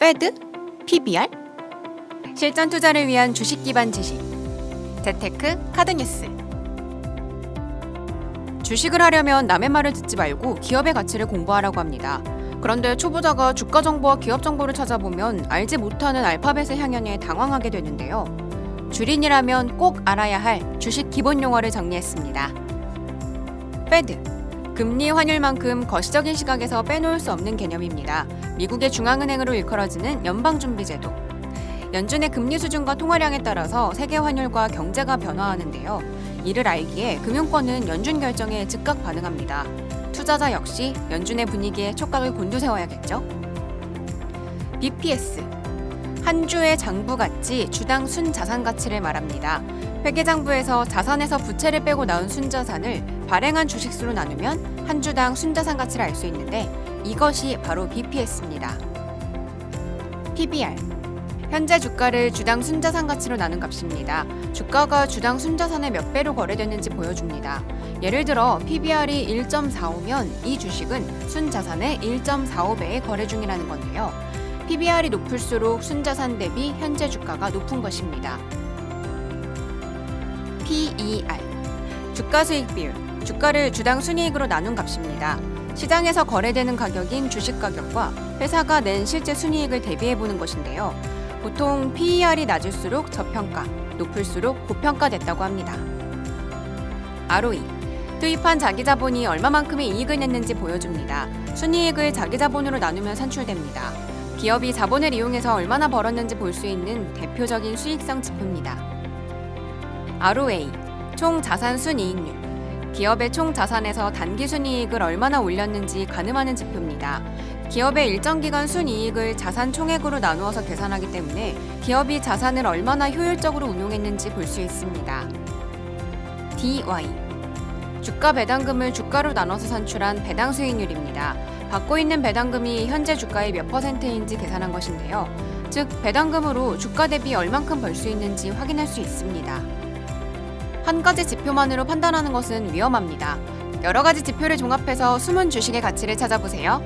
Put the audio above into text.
페드? PBR? 실전 투자를 위한 주식 기반 지식. 재테크 카드 뉴스. 주식을 하려면 남의 말을 듣지 말고 기업의 가치를 공부하라고 합니다. 그런데 초보자가 주가 정보와 기업 정보를 찾아보면 알지 못하는 알파벳의 향연에 당황하게 되는데요. 주린이라면 꼭 알아야 할 주식 기본 용어를 정리했습니다. 페드. 금리 환율만큼 거시적인 시각에서 빼놓을 수 없는 개념입니다. 미국의 중앙은행으로 일컬어지는 연방준비제도. 연준의 금리 수준과 통화량에 따라서 세계 환율과 경제가 변화하는데요. 이를 알기에 금융권은 연준 결정에 즉각 반응합니다. 투자자 역시 연준의 분위기에 촉각을 곤두세워야겠죠. BPS 한 주의 장부 가치 주당 순 자산 가치를 말합니다. 회계장부에서 자산에서 부채를 빼고 나온 순자산을 발행한 주식수로 나누면 한 주당 순자산 가치를 알 수 있는데 이것이 바로 BPS입니다. PBR 현재 주가를 주당 순자산 가치로 나눈 값입니다. 주가가 주당 순자산의 몇 배로 거래됐는지 보여줍니다. 예를 들어 PBR이 1.45면 이 주식은 순자산의 1.45배의 거래 중이라는 건데요. PBR이 높을수록 순자산 대비 현재 주가가 높은 것입니다. PER 주가 수익 비율 주가를 주당 순이익으로 나눈 값입니다. 시장에서 거래되는 가격인 주식 가격과 회사가 낸 실제 순이익을 대비해 보는 것인데요. 보통 PER이 낮을수록 저평가, 높을수록 고평가됐다고 합니다. ROE 투입한 자기 자본이 얼마만큼의 이익을 냈는지 보여줍니다. 순이익을 자기 자본으로 나누면 산출됩니다. 기업이 자본을 이용해서 얼마나 벌었는지 볼 수 있는 대표적인 수익성 지표입니다. ROA 총 자산 순이익률 기업의 총 자산에서 단기 순이익을 얼마나 올렸는지 가늠하는 지표입니다. 기업의 일정 기간 순이익을 자산 총액으로 나누어서 계산하기 때문에 기업이 자산을 얼마나 효율적으로 운용했는지 볼 수 있습니다. DY 주가 배당금을 주가로 나눠서 산출한 배당 수익률입니다. 받고 있는 배당금이 현재 주가의 몇 퍼센트인지 계산한 것인데요. 즉 배당금으로 주가 대비 얼만큼 벌 수 있는지 확인할 수 있습니다. 한 가지 지표만으로 판단하는 것은 위험합니다. 여러 가지 지표를 종합해서 숨은 주식의 가치를 찾아보세요.